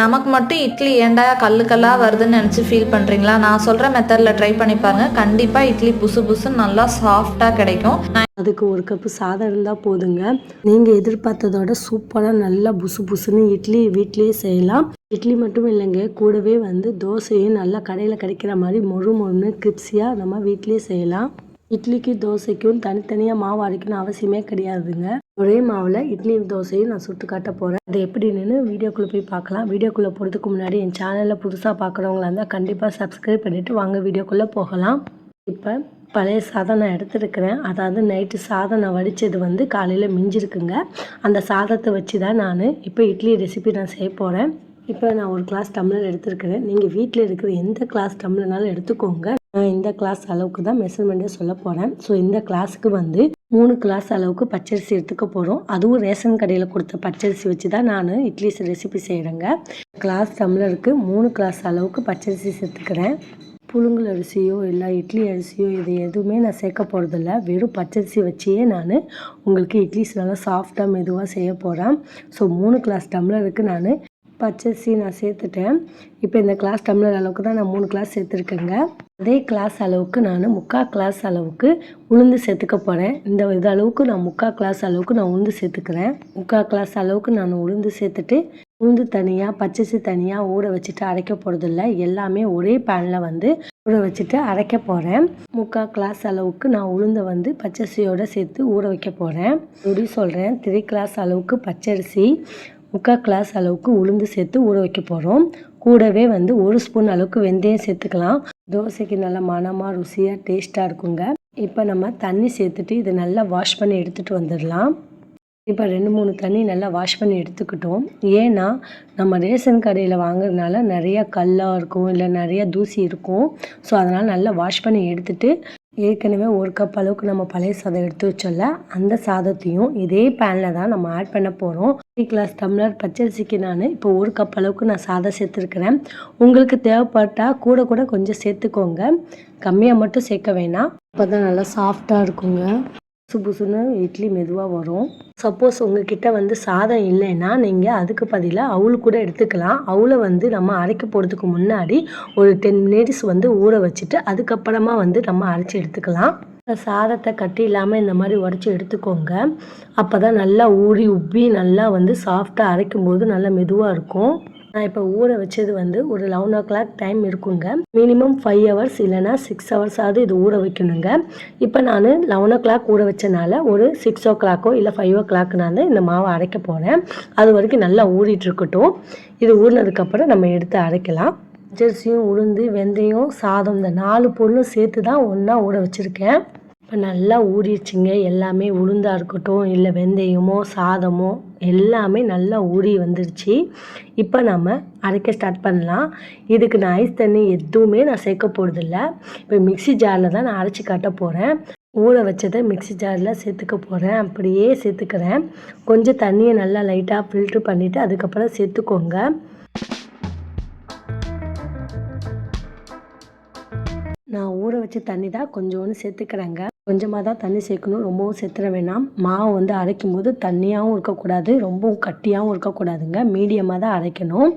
நமக்கு மட்டும் இட்லி ஏன்டா கல் கல்லாக வருதுன்னு நினச்சி ஃபீல் பண்ணுறீங்களா நான் சொல்கிற மெத்தடில் ட்ரை பண்ணி பாருங்கள் கண்டிப்பாக இட்லி புசு புசுன்னு நல்லா சாஃப்டாக கிடைக்கும். அதுக்கு ஒரு கப்பு சாதம் இருந்தால் போதுங்க. நீங்கள் எதிர்பார்த்ததோட சூப்பராக நல்லா புசு புசுன்னு இட்லி வீட்லேயே செய்யலாம். இட்லி மட்டும் இல்லைங்க கூடவே வந்து தோசையும் நல்லா கடையில் கிடைக்கிற மாதிரி மொழு மொழுன்னு கிரிப்ஸியாக நம்ம வீட்லேயே செய்யலாம். இட்லிக்கு தோசைக்கும் தனித்தனியாக மாவு அரைக்கணும் அவசியமே கிடையாதுங்க. ஒரே மாவில் இட்லி தோசையும் நான் சுட்டு காட்ட போகிறேன் அது எப்படின்னு வீடியோக்குள்ளே போய் பார்க்கலாம். வீடியோக்குள்ளே போகிறதுக்கு முன்னாடி என் சேனலில் புதுசாக பார்க்குறவங்களா இருந்தால் கண்டிப்பாக சப்ஸ்கிரைப் பண்ணிவிட்டு வாங்க வீடியோக்குள்ளே போகலாம். இப்போ பழைய சாதம் நான் எடுத்துருக்கிறேன். அதாவது நைட்டு சாதம் நான் வடித்தது வந்து காலையில் மிஞ்சிருக்குங்க. அந்த சாதத்தை வச்சு தான் நான் இப்போ இட்லி ரெசிபி நான் செய்ய போகிறேன் இப்போ நான் ஒரு கிளாஸ் டம்ளர் எடுத்துருக்கிறேன். நீங்கள் வீட்டில் இருக்கிற எந்த கிளாஸ் டம்ளர்னாலும் எடுத்துக்கோங்க. நான் இந்த கிளாஸ் அளவுக்கு தான் மெஷர்மெண்ட்டே சொல்ல போகிறேன் ஸோ இந்த கிளாஸுக்கு வந்து மூணு கிளாஸ் அளவுக்கு பச்சரிசி எடுத்துக்க போகிறோம் அதுவும் ரேஷன் கடையில் கொடுத்த பச்சரிசி வச்சு தான் நான் இட்லி ரெசிபி செய்கிறேங்க கிளாஸ் டம்ளருக்கு மூணு கிளாஸ் அளவுக்கு பச்சரிசி சேர்த்துக்கிறேன். புழுங்கல் அரிசியோ இல்லை இட்லி அரிசியோ இது எதுவுமே நான் சேர்க்க போகிறதில்ல வெறும் பச்சரிசி வச்சே நான் உங்களுக்கு இட்லிஸ் நல்லா சாஃப்டாக மெதுவாக செய்ய போகிறேன் ஸோ மூணு கிளாஸ் டம்ளருக்கு நான் பச்சரிசி நான் சேர்த்துட்டேன். இப்போ இந்த கிளாஸ் டம்ளர் அளவுக்கு தான் நான் மூணு கிளாஸ் சேர்த்துருக்கேங்க. அதே கிளாஸ் அளவுக்கு நான் முக்கால் கிளாஸ் அளவுக்கு உளுந்து சேர்த்துக்க போகிறேன் இந்த இது அளவுக்கு நான் முக்கால் கிளாஸ் அளவுக்கு நான் உளுந்து சேர்த்துக்கிறேன். முக்கால் கிளாஸ் அளவுக்கு நான் உளுந்து சேர்த்துட்டு உளுந்து தனியாக பச்சரிசி தனியாக ஊற வச்சுட்டு அரைக்க போகிறதில்ல எல்லாமே ஒரே பேனில் வந்து ஊற வச்சுட்டு அரைக்க போகிறேன் முக்கால் கிளாஸ் அளவுக்கு நான் உளுந்தை வந்து பச்சரிசியோடு சேர்த்து ஊற வைக்க போகிறேன் எப்படி சொல்கிறேன் த்ரீ கிளாஸ் அளவுக்கு பச்சரிசி முக்கால் கிளாஸ் அளவுக்கு உளுந்து சேர்த்து ஊற வைக்க போகிறோம் கூடவே வந்து ஒரு ஸ்பூன் அளவுக்கு வெந்தயம் சேர்த்துக்கலாம். தோசைக்கு நல்லா மனமாக ருசியாக டேஸ்ட்டாக இருக்குங்க. இப்போ நம்ம தண்ணி சேர்த்துட்டு இதை நல்லா வாஷ் பண்ணி எடுத்துகிட்டு வந்துடலாம். இப்போ ரெண்டு மூணு தண்ணி நல்லா வாஷ் பண்ணி எடுத்துக்கிட்டோம். ஏன்னா நம்ம ரேஷன் கடையில் வாங்குறதுனால நிறையா கல்லாக இருக்கும் இல்லை நிறையா தூசி இருக்கும். ஸோ அதனால் நல்லா வாஷ் பண்ணி எடுத்துட்டு ஏற்கனவே ஒரு கப் அளவுக்கு நம்ம பழைய சாதம் எடுத்து வச்சோம்ல அந்த சாதத்தையும் இதே பேனில் தான் நம்ம ஆட் பண்ண போகிறோம் த்ரீ கிளாஸ் டம்ளர் பச்சரிசிக்கு நான் இப்போ ஒரு கப் அளவுக்கு நான் சாதம் சேர்த்துருக்குறேன். உங்களுக்கு தேவைப்பட்டால் கூட கூட கொஞ்சம் சேர்த்துக்கோங்க. கம்மியாக மட்டும் சேர்க்க வேணாம். அப்போ தான் நல்லா சாஃப்டாக இருக்குங்க. புசு புசுன்னு இட்லி மெதுவாக வரும். சப்போஸ் உங்ககிட்ட வந்து சாதம் இல்லைன்னா நீங்கள் அதுக்கு பதிலாக அவுள் கூட எடுத்துக்கலாம். அவுளை வந்து நம்ம அரைக்க போகிறதுக்கு முன்னாடி ஒரு டென் மினிட்ஸ் வந்து ஊற வச்சுட்டு அதுக்கப்புறமா வந்து நம்ம அரைச்சி எடுத்துக்கலாம். சாதத்தை கட்டி இல்லாமல் இந்த மாதிரி உடச்சி எடுத்துக்கோங்க. அப்போ தான் நல்லா ஊறி உப்பி நல்லா வந்து சாஃப்டாக அரைக்கும் போது நல்லா மெதுவாக இருக்கும். நான் இப்போ ஊற வச்சது வந்து ஒரு லெவன் ஓ கிளாக் டைம் இருக்குங்க மினிமம் ஃபைவ் ஹவர்ஸ் இல்லைனா சிக்ஸ் ஹவர்ஸாவது இது ஊற வைக்கணுங்க. இப்போ நான் லெவன் ஓ கிளாக் ஊற வச்சனால ஒரு சிக்ஸ் ஓ கிளாக்கோ இல்லை ஃபைவ் ஓ கிளாக் நான் இந்த மாவை அரைக்க போகிறேன் அது வரைக்கும் நல்லா ஊறிட்டு இருக்கட்டும். இது ஊறினதுக்கப்புறம் நம்ம எடுத்து அரைக்கலாம். ஜெர்சியும் உளுந்து வெந்தயம் சாதம் இந்த நாலு பொருளும் சேர்த்து தான் ஒன்றா ஊற வச்சுருக்கேன். இப்போ நல்லா ஊறிடுச்சிங்க. எல்லாமே உளுந்தாக இருக்கட்டும் இல்லை வெந்தயமோ சாதமோ எல்லாமே நல்லா ஊறி வந்துடுச்சு. இப்போ நம்ம அரைக்க ஸ்டார்ட் பண்ணலாம். இதுக்கு நான் ஐஸ் தண்ணி எதுவுமே நான் சேர்க்க போகிறதில்ல இப்போ மிக்ஸி ஜாரில் தான் நான் அரைச்சி காட்ட போகிறேன் ஊற வச்சதை மிக்ஸி ஜாரில் சேர்த்துக்க போகிறேன் அப்படியே சேர்த்துக்கிறேன். கொஞ்சம் தண்ணியை நல்லா லைட்டாக ஃபில்ட்ரு பண்ணிவிட்டு அதுக்கப்புறம் சேர்த்துக்கோங்க. நான் ஊற வச்சு தண்ணி தான் கொஞ்சோண்டு சேர்த்துக்கிறேங்க. கொஞ்சமாக தான் தண்ணி சேர்க்கணும். ரொம்பவும் சேர்த்துற வேணாம். மாவு வந்து அரைக்கும் போது தண்ணியாகவும் இருக்கக்கூடாது. ரொம்பவும் கட்டியாகவும் இருக்கக்கூடாதுங்க. மீடியமாக தான் அரைக்கணும்.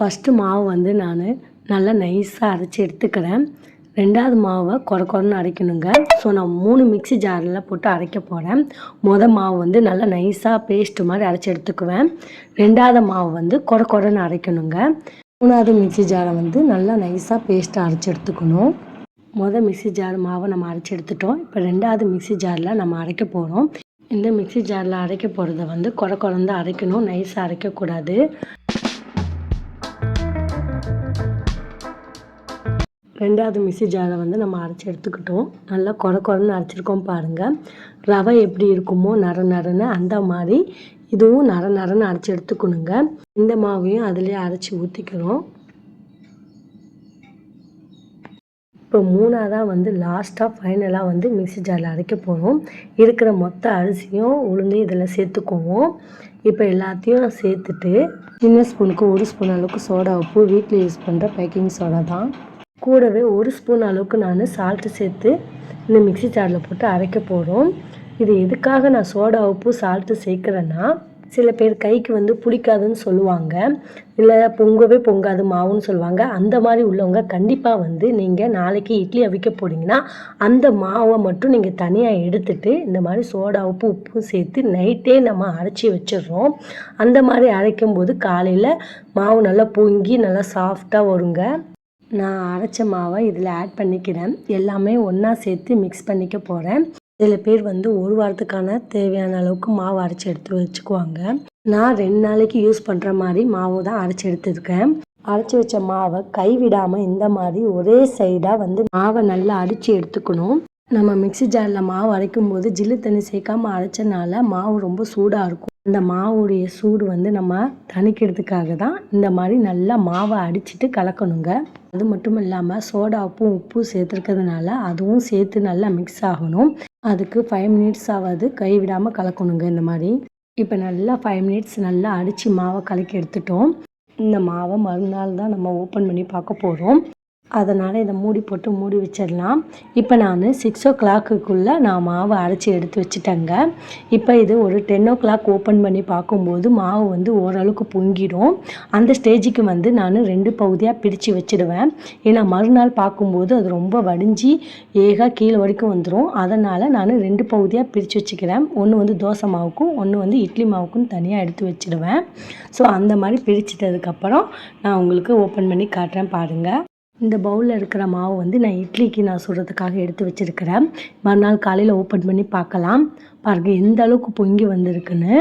ஃபஸ்ட்டு மாவு வந்து நான் நல்லா நைஸாக அரைச்சி எடுத்துக்கிறேன். ரெண்டாவது மாவை குறை குறைன்னு அரைக்கணுங்க. ஸோ நான் மூணு மிக்ஸி ஜாரில் போட்டு அரைக்க போகிறேன் மொதல் மாவு வந்து நல்லா நைஸாக பேஸ்ட்டு மாதிரி அரைச்சி எடுத்துக்குவேன். ரெண்டாவது மாவு வந்து குறை குறைன்னு அரைக்கணுங்க. மூணாவது மிக்ஸி ஜாரை வந்து நல்லா நைஸாக பேஸ்ட்டாக அரைச்சி எடுத்துக்கணும். மொதல் மிக்ஸி ஜார் மாவை நம்ம அரைச்சி எடுத்துட்டோம். இப்போ ரெண்டாவது மிக்ஸி ஜாரில் நம்ம அரைக்க போகிறோம் இந்த மிக்ஸி ஜாரில் அரைக்க போகிறத வந்து குறை குறைந்து அரைக்கணும். நைஸாக அரைக்கக்கூடாது. ரெண்டாவது மிக்சி ஜாரை வந்து நம்ம அரைச்சி எடுத்துக்கிட்டோம். நல்லா குறை குறைன்னு அரைச்சிருக்கோம் பாருங்கள் ரவை எப்படி இருக்குமோ நர நரன்னு அந்த மாதிரி இதுவும் நர நரன்னு அரைச்சி எடுத்துக்கணுங்க. இந்த மாவையும் அதிலே அரைச்சி ஊற்றிக்கிறோம் இப்போ மூணாவதாக வந்து லாஸ்ட்டாக ஃபைனலாக வந்து மிக்சி ஜாரில் அரைக்க போகிறோம் இருக்கிற மொத்த அரிசியும் உளுந்து இதில் சேர்த்துக்குவோம். இப்போ எல்லாத்தையும் சேர்த்துட்டு சின்ன ஸ்பூனுக்கு ஒரு ஸ்பூன் அளவுக்கு சோடா உப்பு வீட்டில் யூஸ் பண்ணுற பேக்கிங் சோடா தான். கூடவே ஒரு ஸ்பூன் அளவுக்கு நான் சால்ட்டு சேர்த்து இந்த மிக்ஸி ஜாரில் போட்டு அரைக்க போகிறோம் இது எதுக்காக நான் சோடா உப்பு சால்ட்டு சேர்க்குறேன்னா சில பேர் கைக்கு வந்து பிடிக்காதுன்னு சொல்லுவாங்க. இல்லை பொங்கவே பொங்காது மாவுன்னு சொல்லுவாங்க. அந்த மாதிரி உள்ளவங்க கண்டிப்பாக வந்து நீங்கள் நாளைக்கு இட்லி அவிக்க போனீங்கன்னா அந்த மாவை மட்டும் நீங்கள் தனியாக எடுத்துட்டு இந்த மாதிரி சோடா உப்பு உப்பும் சேர்த்து நைட்டே நம்ம அரைச்சி வச்சிடுறோம். அந்த மாதிரி அரைக்கும்போது காலையில் மாவு நல்லா பொங்கி நல்லா சாஃப்டாக வருங்க. நான் அரைச்ச மாவை இதில் ஆட் பண்ணிக்கிறேன். எல்லாமே ஒன்றா சேர்த்து மிக்ஸ் பண்ணிக்க போகிறேன் சில பேர் வந்து ஒரு வாரத்துக்கான தேவையான அளவுக்கு மாவு அரைச்சி எடுத்து வச்சுக்குவாங்க. நான் ரெண்டு நாளைக்கு யூஸ் பண்ணுற மாதிரி மாவு தான் அரைச்சி எடுத்துருக்கேன். அரைச்சி வச்ச மாவை கைவிடாமல் இந்த மாதிரி ஒரே சைடாக வந்து மாவை நல்லா அடித்து எடுத்துக்கணும். நம்ம மிக்ஸி ஜாரில் மாவு அரைக்கும் போது ஜில்லு தண்ணி சேர்க்காமல் அரைச்சனால மாவு ரொம்ப சூடாக இருக்கும். அந்த மாவுடைய சூடு வந்து நம்ம தணிக்கிறதுக்காக தான் இந்த மாதிரி நல்லா மாவை அடிச்சிட்டு கலக்கணுங்க. அது மட்டும் இல்லாமல் சோடா உப்பும் உப்பு சேர்த்துருக்கிறதுனால அதுவும் சேர்த்து நல்லா மிக்ஸ் ஆகணும். அதுக்கு ஃபைவ் மினிட்ஸ் ஆகாது கை விடாமல் கலக்கணுங்க இந்த மாதிரி. இப்போ நல்லா ஃபைவ் மினிட்ஸ் நல்லா அடித்து மாவை கலக்கி எடுத்துட்டோம். இந்த மாவை மறுநாள் தான் நம்ம ஓப்பன் பண்ணி பார்க்க போகிறோம் அதனால் இதை மூடி போட்டு மூடி வச்சிடலாம். இப்போ நான் சிக்ஸ் ஓ கிளாக்குக்குள்ளே நான் மாவை அரைச்சி எடுத்து வச்சுட்டேங்க. இப்போ இது ஒரு டென் ஓ கிளாக் ஓப்பன் பண்ணி பார்க்கும்போது மாவு வந்து ஓரளவுக்கு பொங்கிடும். அந்த ஸ்டேஜுக்கு வந்து நான் ரெண்டு பகுதியாக பிரித்து வச்சிடுவேன். ஏன்னா மறுநாள் பார்க்கும்போது அது ரொம்ப வடிஞ்சு ஏகா கீழே வரைக்கும் வந்துடும் அதனால் நான் ரெண்டு பகுதியாக பிரித்து வச்சுக்கிறேன். ஒன்று வந்து தோசை மாவுக்கும் ஒன்று வந்து இட்லி மாவுக்கும் தனியாக எடுத்து வச்சிடுவேன். ஸோ அந்த மாதிரி பிரிச்சிட்டதுக்கப்புறம் நான் உங்களுக்கு ஓப்பன் பண்ணி காட்டுறேன் பாருங்கள் இந்த பவுலில் இருக்கிற மாவு வந்து நான் இட்லிக்கு நான் சுடுறதுக்காக எடுத்து வச்சுருக்கிறேன். மறுநாள் காலையில் ஓப்பன் பண்ணி பார்க்கலாம். பாருங்கள் எந்த அளவுக்கு பொங்கி வந்திருக்குன்னு.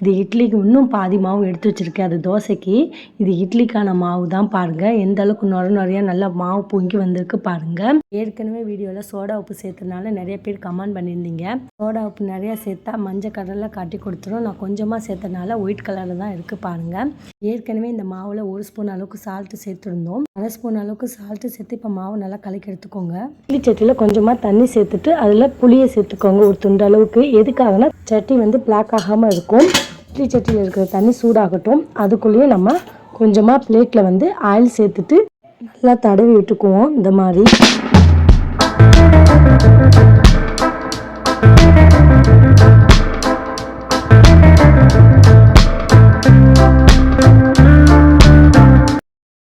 இது இட்லிக்கு இன்னும் பாதி மாவு எடுத்து வச்சுருக்கேன் அது தோசைக்கு. இது இட்லிக்கான மாவு தான் பாருங்கள் எந்த அளவுக்கு நுர நுறையா நல்லா மாவு பொங்கி வந்திருக்கு பாருங்கள் ஏற்கனவே வீடியோவில் சோடா உப்பு சேர்த்தனால நிறைய பேர் கமெண்ட் பண்ணியிருந்தீங்க. சோடா உப்பு நிறையா சேர்த்தா மஞ்சள் கலரில் காட்டி கொடுத்துரும். நான் கொஞ்சமாக சேர்த்தனால ஒயிட் கலரில் தான் இருக்குது பாருங்கள் ஏற்கனவே இந்த மாவில் ஒரு ஸ்பூன் அளவுக்கு சால்ட்டு சேர்த்துருந்தோம். அரை ஸ்பூன் அளவுக்கு சால்ட்டு சேர்த்து இப்போ மாவு நல்லா கலக்கி எடுத்துக்கோங்க. இட்லி சட்டியில் கொஞ்சமாக தண்ணி சேர்த்துட்டு அதில் புளியை சேர்த்துக்கோங்க ஒரு துண்டு அளவுக்கு. எதுக்காகனா சட்டி வந்து பிளாக் ஆகாமல் இருக்கும். இட்லி சட்டியில் இருக்கிற தண்ணி சூடாகட்டும். அதுக்குள்ளேயே நம்ம கொஞ்சமாக பிளேட்டில் வந்து ஆயில் சேர்த்துட்டு நல்லா தடவி விட்டுக்குவோம் இந்த மாதிரி.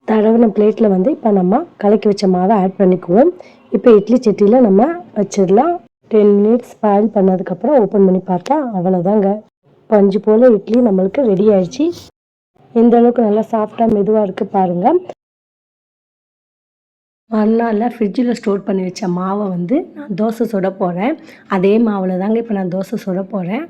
தடவின பிளேட்டில் வந்து இப்போ நம்ம கலக்கி வச்ச மாவை ஆட் பண்ணிக்குவோம். இப்போ இட்லி சட்டியில் நம்ம வச்சிடலாம். டென் மினிட்ஸ் பாயில் பண்ணதுக்கப்புறம் ஓப்பன் பண்ணி பார்த்தா அவ்வளோதாங்க பஞ்சு போல் இட்லி நம்மளுக்கு ரெடி ஆயிடுச்சு. எந்த அளவுக்கு நல்லா சாஃப்டாக மெதுவாக இருக்குது பாருங்கள் மறுநாளில் ஃப்ரிட்ஜில் ஸ்டோர் பண்ணி வச்ச மாவை வந்து நான் தோசை சுட போகிறேன் அதே மாவில் தாங்க இப்போ நான் தோசை சுட போகிறேன்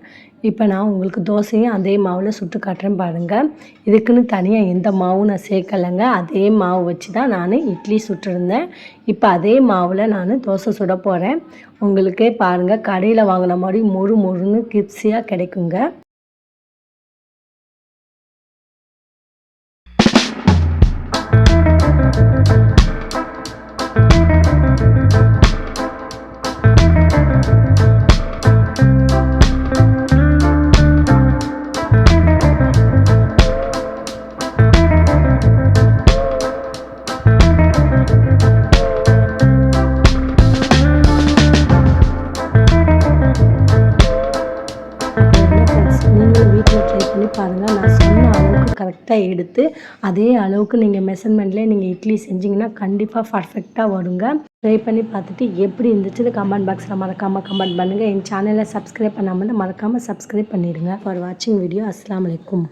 இப்போ நான் உங்களுக்கு தோசையும் அதே மாவில் சுட்டு காட்டுறேன் பாருங்கள் இதுக்குன்னு தனியாக எந்த மாவும் நான் சேர்க்கலைங்க. அதே மாவு வச்சு தான் நான் இட்லி சுட்டிருந்தேன். இப்போ அதே மாவில் நான் தோசை சுட போகிறேன் உங்களுக்கே பாருங்கள் கடையில் வாங்கின மாதிரி மொறு மொறுன்னு கிப்ஸியாக கிடைக்குங்க. பாருங்கள் நான் சொன்ன அளவுக்கு கரெக்டாக எடுத்து அதே அளவுக்கு நீங்கள் மெஷர்மெண்ட்லேயே நீங்கள் இட்லி செஞ்சீங்கன்னா கண்டிப்பாக பர்ஃபெக்டாக வருங்க. ட்ரை பண்ணி பார்த்துட்டு எப்படி இருந்துச்சு கமெண்ட் பாக்ஸில் மறக்காமல் கமெண்ட் பண்ணுங்கள் என் சேனலை சப்ஸ்கிரைப் பண்ணாமல் மறக்காமல் சப்ஸ்கிரைப் பண்ணிடுங்க. ஃபார் வாட்சிங் வீடியோ அஸ்லாம் வலைக்கும்